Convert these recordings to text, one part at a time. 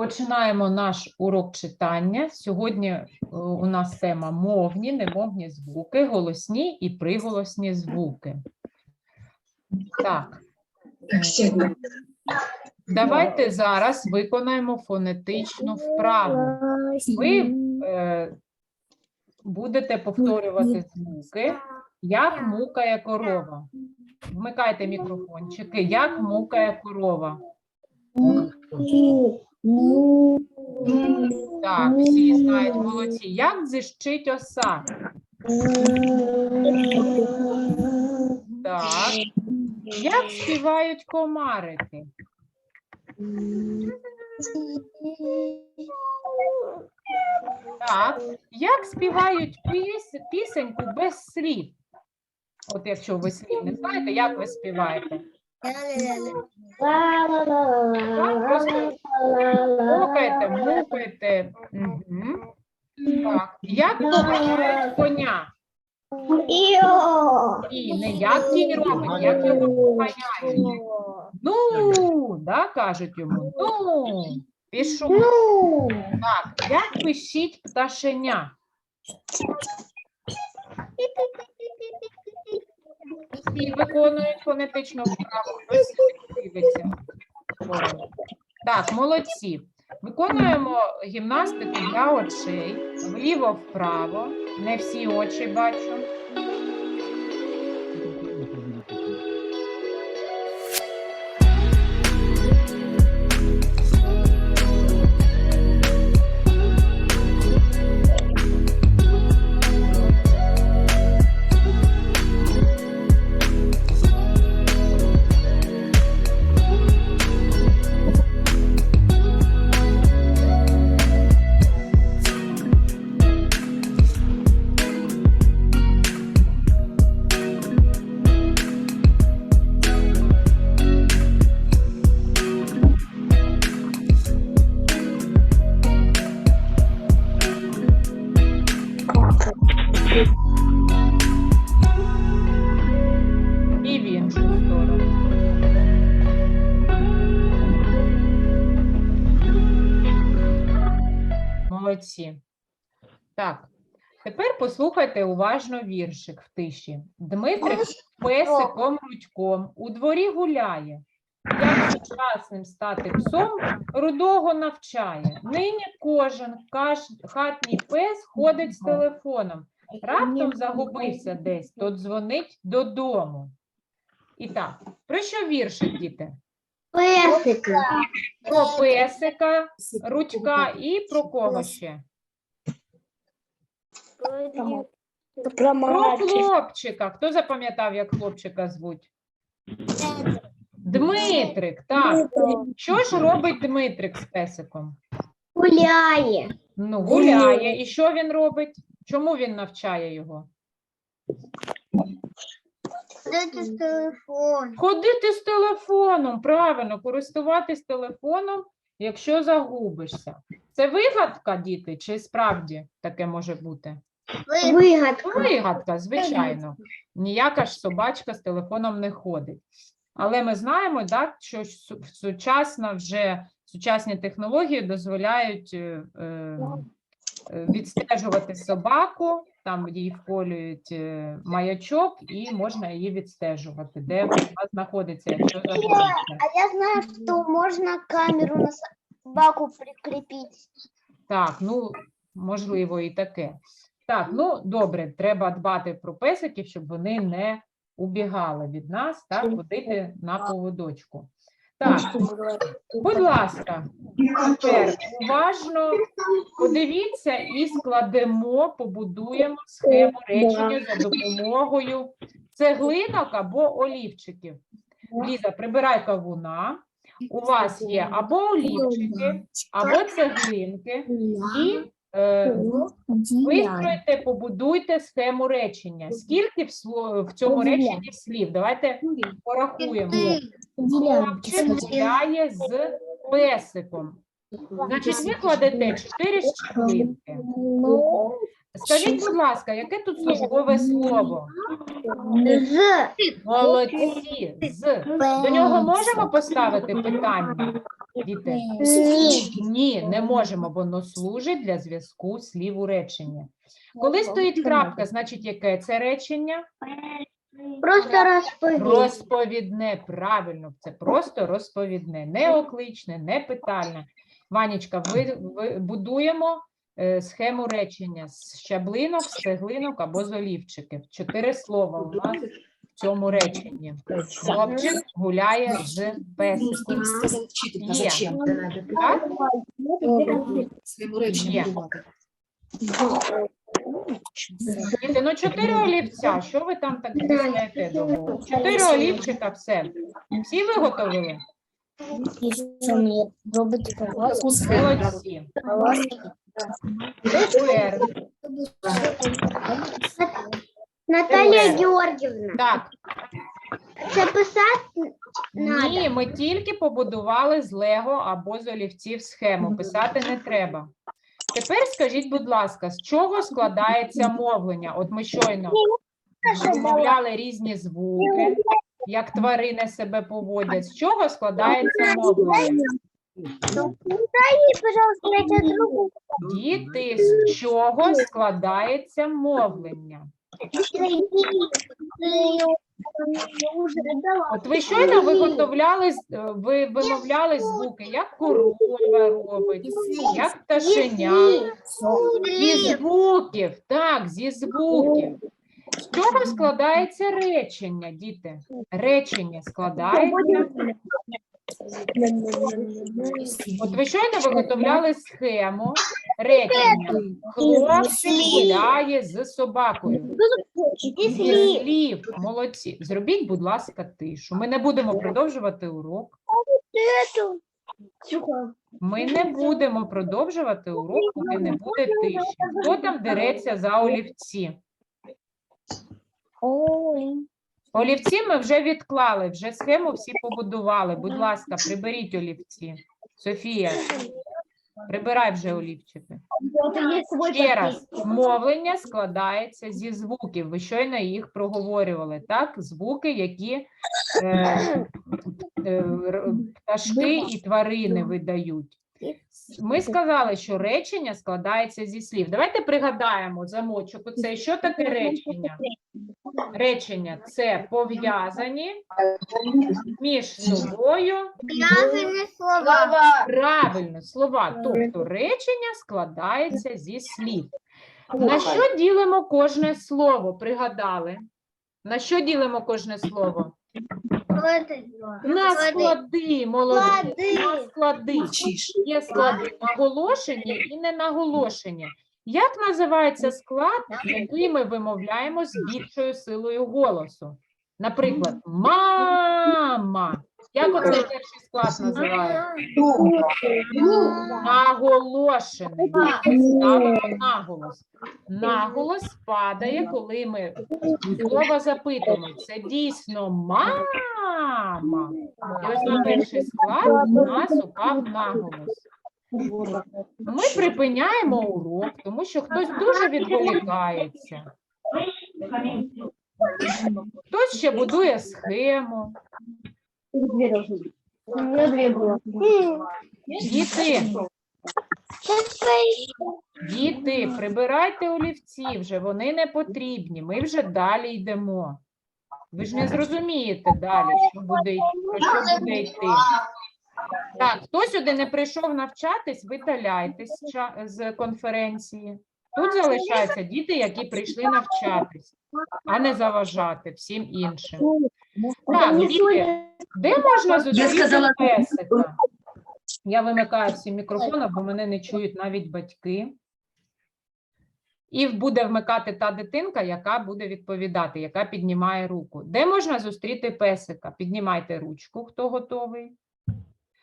Починаємо наш урок читання. Сьогодні е, у нас тема мовні, немовні звуки, голосні і приголосні звуки. Так, давайте зараз виконаємо фонетичну вправу. Ви е, будете повторювати звуки, як мукає корова. Вмикайте мікрофончики, як мукає корова. Так, всі знають молодці. Як зищить оса? Так. Як співають комарики? Так. Як співають піс- пісеньку без слів? От якщо ви слів не знаєте, як ви співаєте? Так, просто Мукаєте, мукаєте. Так. Як поважають коня? І не як кінь робить, як його поганяють. Ну, да, кажуть йому. Ну, пішов. Так, як пишіть пташеня? Всі виконують фонетичну вправу, хтось дивиться. Так, молодці. Виконуємо гімнастику для очей. Вліво-вправо. Не всі очі бачу. І в іншу сторону. Молодці. Так, тепер послухайте уважно віршик в тиші. Дмитрик песиком Рудьком у дворі гуляє. Як сучасним стати псом, рудого навчає. Нині кожен каш- хатній пес ходить з телефоном. Раптом загубився десь, то дзвонить додому. І так, про що віршик, діти? Песика. Про песика, рудька і про кого ще? Про Про хлопчика. Хто запам'ятав, як хлопчика звуть? Дмитрик, так. Що ж робить Дмитрик з песиком? Гуляє. Ну, гуляє. І що він робить? Чому він навчає його? Дайте телефон. Ходити з телефоном, правильно, користуватись телефоном, якщо загубишся. Це вигадка, діти, чи справді таке може бути? Вигадка. Вигадка, звичайно. Ніяка ж собачка з телефоном не ходить. Але ми знаємо, так, що су- сучасна вже сучасні технології дозволяють е, е, відстежувати собаку, там їй вколюють е, маячок, і можна її відстежувати, де вона знаходиться, якщо загубиться. А я знаю, что можно камеру на собаку прикрепить. Так, ну можливо, і таке. Так, ну добре, треба дбати про песиків, щоб вони не убігали від нас, так, ходити на поводочку. Так, будь ласка, тепер уважно подивіться і складемо, побудуємо схему речення за допомогою цеглинок або олівчиків. Ліза, прибирай кавуна. У вас є або олівчики, або цеглинки, і е, вистроїте, побудуйте схему речення. Скільки в, сло- в цьому реченні слів? Давайте порахуємо. Хлопчик гуляє з песиком. Значить, ви кладете чотири щеплинки. Скажіть, будь ласка, яке тут службове слово? З. Молодці. З. До нього можемо поставити питання? Діти? Ні. Ні, не можемо, бо воно служить для зв'язку слів у реченні. Коли стоїть крапка, значить, яке це речення? Просто розповідь. Розповідне, правильно, це просто розповідне, не окличне, не питальне. Ванічка, ви, ви будуємо схему речення з щаблинок, з цеглинок або з олівчиків. Чотири слова у нас в цьому реченні. Хлопчик гуляє з песиком. Є. зачем? Так? Є. Діти, ну чотири олівця. Що ви там так знаєте довго? Чотири олівчика, все. Всі виготовили? Таку схему. Молодці. Тепер, Наталія Георгівна, так, це писати надо. ні, ми тільки побудували з Лего або з олівців схему. Писати не треба. Тепер скажіть, будь ласка, з чого складається мовлення? От ми щойно вимовляли різні звуки, як тварини себе поводять. З чого складається мовлення? Діти, з чого складається мовлення? От ви щойно виготовляли, е, ви вимовляли звуки, як корова робить, як пташеня. Зі звуків, так, зі звуків. З чого складається речення, діти? Речення складається. От ви щойно виготовляли схему речення. Хлопчик гуляє з собакою. Слів. Молодці. Зробіть, будь ласка, тишу. Ми не будемо продовжувати урок. Ми не будемо продовжувати урок, поки не буде тиші. Хто там дереться за олівці? Олівці ми вже відклали, вже схему всі побудували. Будь ласка, приберіть олівці. Софія, прибирай вже олівчики. Ще раз, мовлення складається зі звуків. Ви щойно їх проговорювали, так? Звуки, які е, е, пташки і тварини видають. Ми сказали, що речення складається зі слів. Давайте пригадаємо замочок. Оце що таке речення? Речення це пов'язані між собою Зв'язані слова. правильно слова. Тобто речення складається зі слів. На що ділимо кожне слово? Пригадали? На що ділимо кожне слово? На склади, молодці. На склади. Є склади наголошені і не наголошені. Як називається склад, який ми вимовляємо з більшою силою голосу? Наприклад, мама. Як оцей перший склад називається? Наголошений. Ставимо наголос. Наголос падає, коли ми слово запитуємо. Це дійсно мама. І ось на перший склад у нас упав наголос. Ми припиняємо урок, тому що хтось дуже відволікається. Хтось ще будує схему. Діти, діти, прибирайте олівці вже, вони не потрібні. Ми вже далі йдемо. Ви ж не зрозумієте далі, що буде, про що буде йти. Так, хто сюди не прийшов навчатись, видаляйтесь з з конференції. Тут залишаються діти, які прийшли навчатись, а не заважати всім іншим. Так, діти, де можна зустріти песика? Я вимикаю всі мікрофони, бо мене не чують навіть батьки. І буде вмикати та дитинка, яка буде відповідати, яка піднімає руку. Де можна зустріти песика? Піднімайте ручку, хто готовий.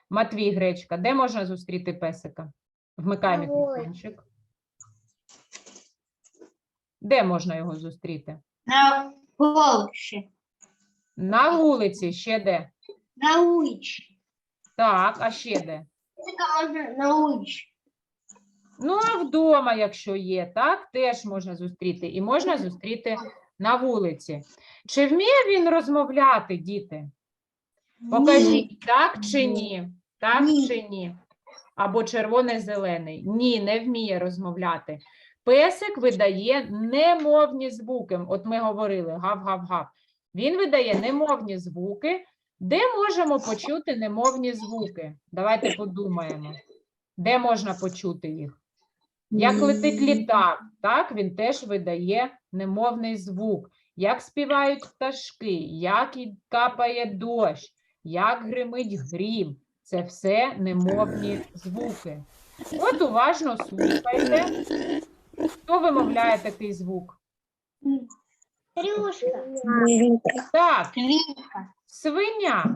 Матвій Гречка, де можна зустріти песика? Вмикай мікрофончик. Де можна його зустріти? На Волші, На вулиці, ще де? на улиці. Так, а ще де? Можна на улиці. Ну, а вдома, якщо є, так, теж можна зустріти. І можна зустріти на вулиці. Чи вміє він розмовляти, діти? Покажіть, так чи ні? Так чи ні? Або червоний-зелений. Ні, не вміє розмовляти. Песик видає немовні звуки. От ми говорили гав-гав-гав. Він видає немовні звуки. Де можемо почути немовні звуки? Давайте подумаємо. Де можна почути їх? Як летить літак, так, він теж видає немовний звук. Як співають пташки, як капає дощ, як гримить грім. Це все немовні звуки. От уважно слухайте. Хто вимовляє такий звук? Трюшка. Так, свиня.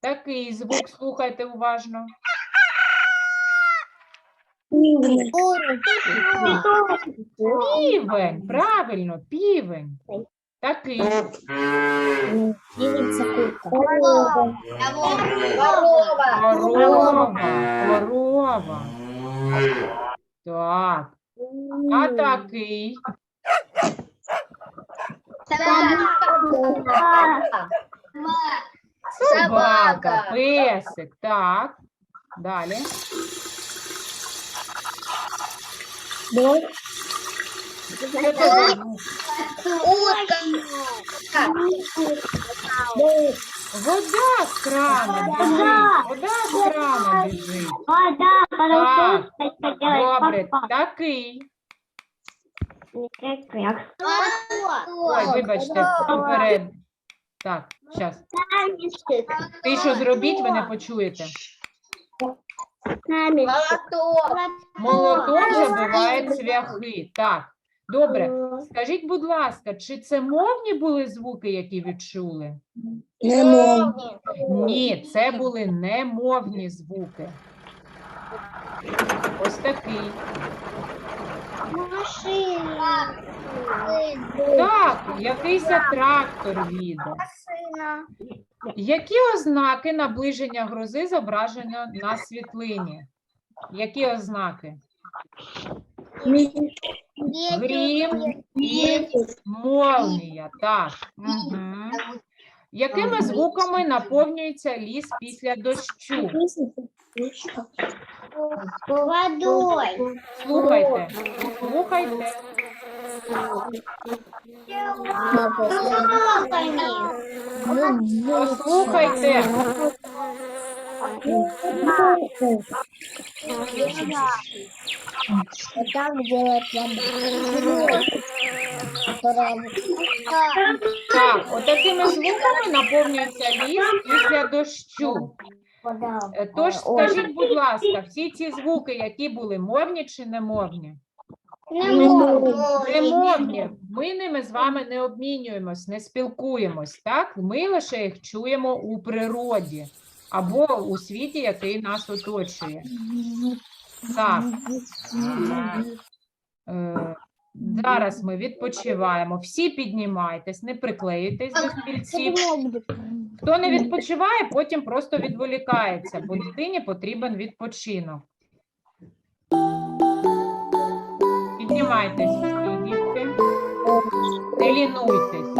Такий звук слухайте уважно. Півень, правильно, півень. Такий. Корова, корова. Так. А такий. Собака, песик. Так. Далі. Що це за звук? Вода з крана біжить. Вода з крана біжить. Так, добре, такий. Ой, вибачте, поперед. Так, зараз. Ти що зробіть, ви не почуєте. Молоток забиває цвяхи. Так, добре. Скажіть, будь ласка, чи це мовні були звуки, які відчули? Ні, це були немовні звуки. Ось такий. Машина. Так, якийсь трактор їде. Машина. Які ознаки наближення грози зображено на світлині? Які ознаки? Грім і молнія. Так. Угу. Якими звуками наповнюється ліс після дощу? Водой. Слухайте, слухайте. Послухайте. Там делать Так, отакими звуками наповнюється ліс після дощу. Е, Тож скажіть, будь ласка, всі ці звуки, які були мовні чи немовні? Немовні. Ми ними з вами не обмінюємось, не спілкуємось, так? Ми лише їх чуємо у природі або у світі, який нас оточує. Так. Е, Зараз ми відпочиваємо. Всі піднімайтесь, не приклеюйтесь до стільців. Хто не відпочиває, потім просто відволікається, бо дитині потрібен відпочинок. Піднімайтесь всі, дітки. Не лінуйтесь.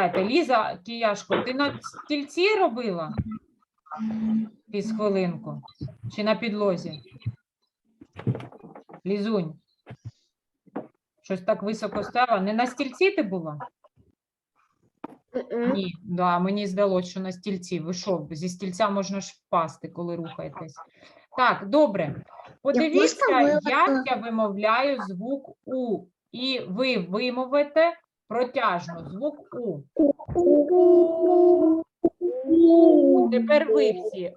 Сідайте. Ліза Кияшко, ти на стільці робила? Із хвилинку. Чи на підлозі? Лізунь. Щось так високо стала. Не на стільці ти була? Ні, да, мені здалося, що на стільці. Ви що, зі стільця можна ж впасти, коли рухаєтесь. Так, добре. Подивіться, як я вимовляю звук У. І ви вимовите протяжно звук У. Тепер ви всі.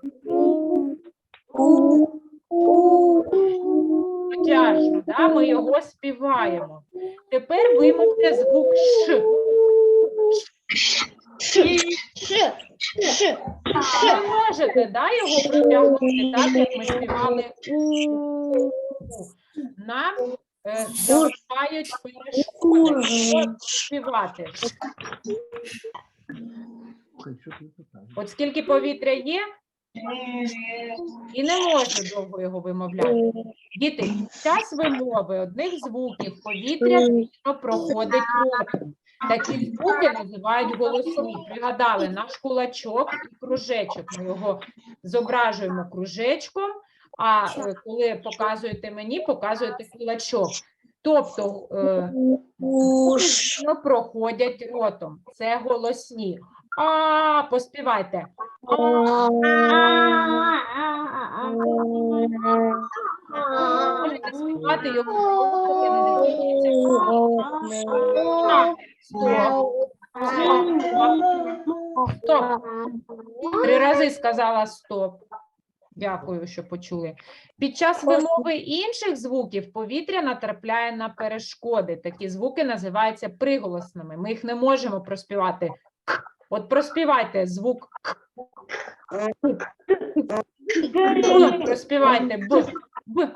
Протяжно, да? ми його співаємо. Тепер вимовте звук. Ш. Ви можете да, його протягнути так, як ми співали у. Нам е, заважають перешкоди співати. От скільки повітря є, і не можна довго його вимовляти. Діти, час вимови одних звуків повітря проходить ротом. Такі звуки називають голосні. Пригадали наш кулачок і кружечок. Ми його зображуємо кружечком, а е, коли показуєте мені, показуєте кулачок. Тобто е, що проходять ротом. Це голосні. А, поспівайте. Можете співати його. Стоп. Три рази сказала стоп. Дякую, що почули. Під час вимови інших звуків повітря натрапляє на перешкоди. Такі звуки називаються приголосними. Ми їх не можемо проспівати. От проспівайте звук Проспівайте б. Б.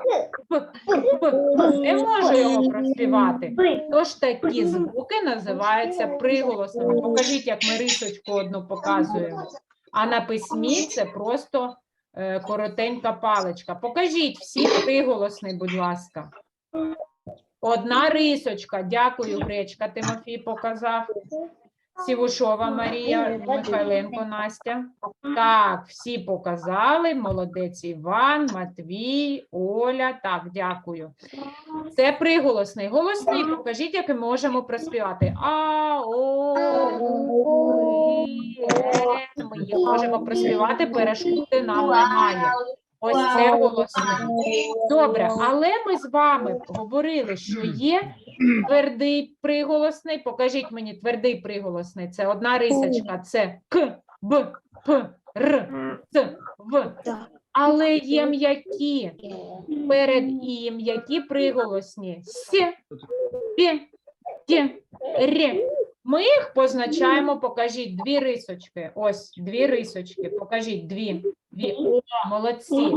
Б. Б. Не можу його проспівати. Тож такі звуки називаються приголосними. Покажіть, як ми рисочку одну показуємо. А на письмі це просто коротенька паличка. Покажіть всі приголосний, будь ласка. Одна рисочка. Дякую, Гречка. Тимофій показав. Сівушова Марія, Михайленко Настя. Так, всі показали. Молодець Іван, Матвій, Оля. Так, дякую. Це приголосний. Голосний. Покажіть, як ми можемо проспівати. А, о, у, і, е. Ми їх можемо проспівати, перешкоди нам немає. Ось це голосний. Добре, але ми з вами говорили, що є твердий приголосний. Покажіть мені твердий приголосний. Це одна рисочка. Це К, Б, П, Р, Ц, В. Але є м'які. Перед і м'які приголосні. С, П, Т, Р. Ми їх позначаємо, покажіть дві рисочки. Ось дві рисочки. Покажіть дві. Дві. Молодці.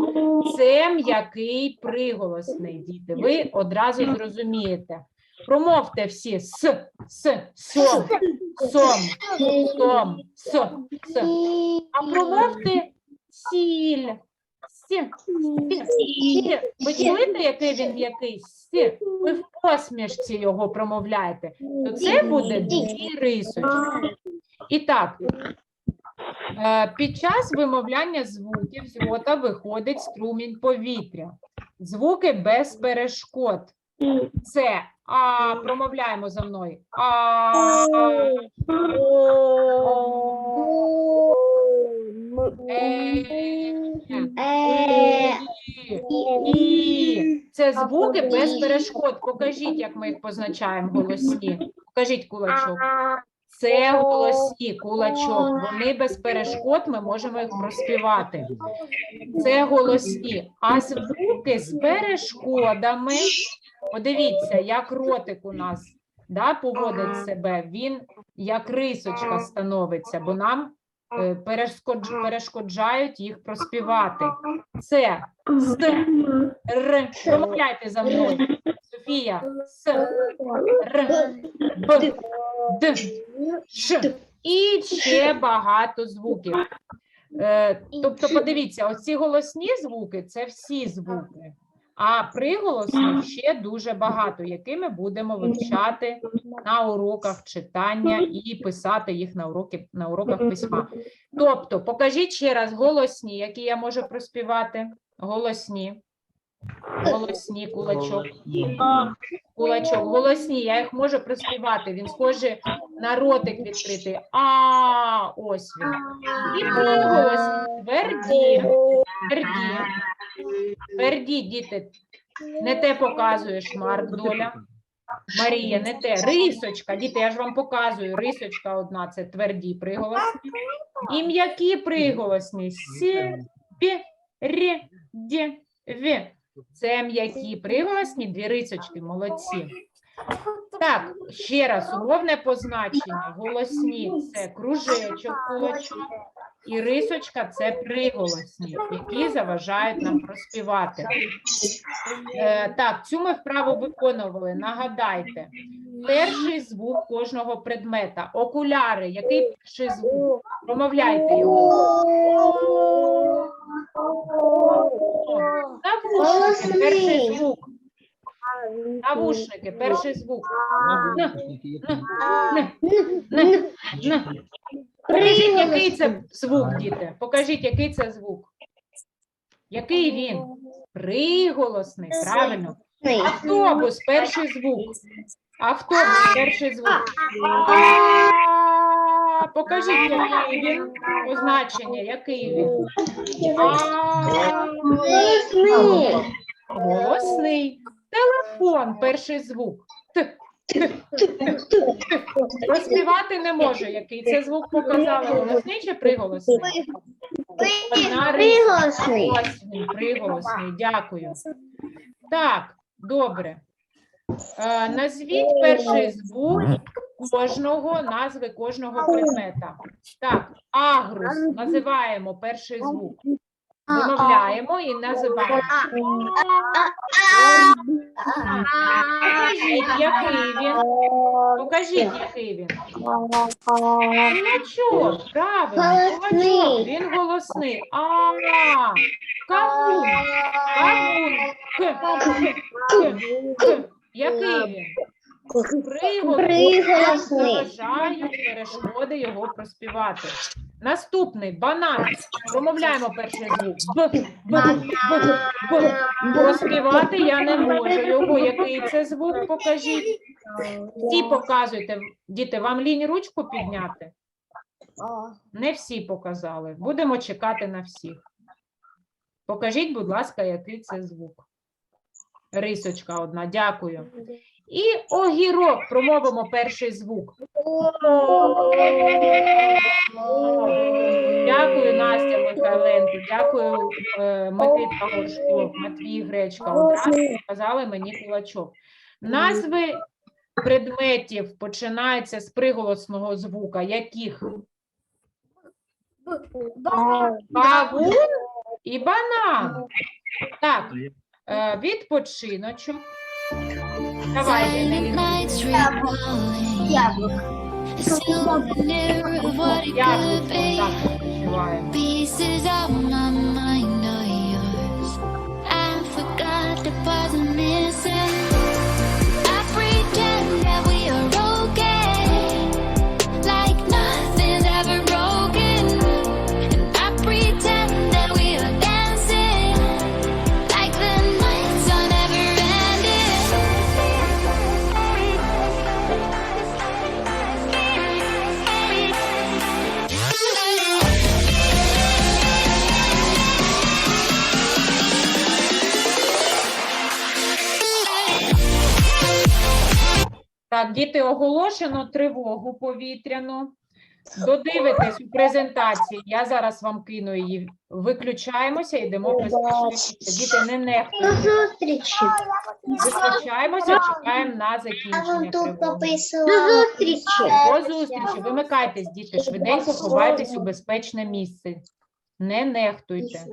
Це м'який приголосний, діти. Ви одразу зрозумієте. Промовте всі с, с, сом, сом, сом, с, с. А промовте сіль. Сі, сі, сі. Ви чуєте, який він м'який? Сі. Ви в посмішці його промовляєте. То це буде дві рисочки. І так, е, під час вимовляння звуків з рота виходить струмінь повітря. Звуки без перешкод. Це а промовляємо за мною. А, е, Е, і. Це звуки без перешкод. Покажіть, як ми їх позначаємо голосні. Покажіть кулачок. Це голосні кулачок. Вони без перешкод, ми можемо їх проспівати. Це голосні. А звуки з перешкодами. Подивіться, як ротик у нас да, поводить себе. Він як рисочка становиться, бо нам е, перешкоджають їх проспівати. Це с, р. Промовляйте за мною. Софія. С, р, б, д, ш. І ще багато звуків. Е, тобто, подивіться, оці голосні звуки це всі звуки. А приголосних ще дуже багато, які ми будемо вивчати на уроках читання і писати їх на, уроки, на уроках письма. Тобто, покажіть ще раз голосні, які я можу проспівати. Голосні. Голосні кулачок. Кулачок. Голосні, я їх можу проспівати. Він схожий на ротик відкритий. А, ось він. І приголосні. Тверді. Тверді. Тверді, діти. Не те показуєш, Марк, доля. Марія, не те. Рисочка, діти, я ж вам показую. Рисочка одна це тверді приголосні. І м'які приголосні. Сі, пі, рі, ді, ві. Це м'які приголосні, дві рисочки, молодці. Так, ще раз, умовне позначення. Голосні це кружечок, кулачок. І рисочка це приголосні, які заважають нам проспівати. Е, так, цю ми вправу виконували. Нагадайте, перший звук кожного предмета. Окуляри, який перший звук? Промовляйте його. Навушники, перший звук. Навушники, перший звук. Покажіть, який це звук, діти. Покажіть, який це звук. Який він? Приголосний, правильно. Автобус, перший звук. Автобус, перший звук. А, Покажіть, який він. Позначення, який він. А, Голосний. Телефон, перший звук. Т. Розпівати не можу, який це звук показали. Голосний чи приголосний? Одна. Приголосний. Приголосний. Дякую. Так, добре. Е, назвіть перший звук кожного, назви кожного предмета. Так, агрус. Називаємо перший звук. Вимовляємо і називаємо. Покажіть, який він. Покажіть, який він. Кулачок, правильно, кулачок, він голосний. А, кавун, кавун, к, к, к, к. Який. Приголосний. Заважають перешкоди його проспівати. Наступний банан. Промовляємо перший звук. Б, б, б, б. Проспівати я не можу. Його який це звук? Покажіть. Всі показуйте. Діти, вам лінь ручку підняти? Не всі показали. Будемо чекати на всіх. Покажіть, будь ласка, який це звук. Рисочка одна, дякую. І огірок. Промовимо перший звук. Дякую, Настя Михайленко. Дякую, е, Микита Горшков, Матвій Гречка. Одразу показали мені кулачок. Назви предметів починаються з приголосного звука. Яких? Кавун і банан. Так, е, відпочиночок. Давайте, could be. так, відпочиваємо. Pieces of my mind are yours. I forgot the parts діти, оголошено тривогу повітряну. Додивитесь у презентації. Я зараз вам кину її. Виключаємося, йдемо безпечніше. Діти, не нехтуйте. зустрічі. Виключаємося, чекаємо на закінчення тривоги. До зустрічі. До зустрічі. Вимикайтесь, діти, швиденько ховайтесь у безпечне місце. Не нехтуйте.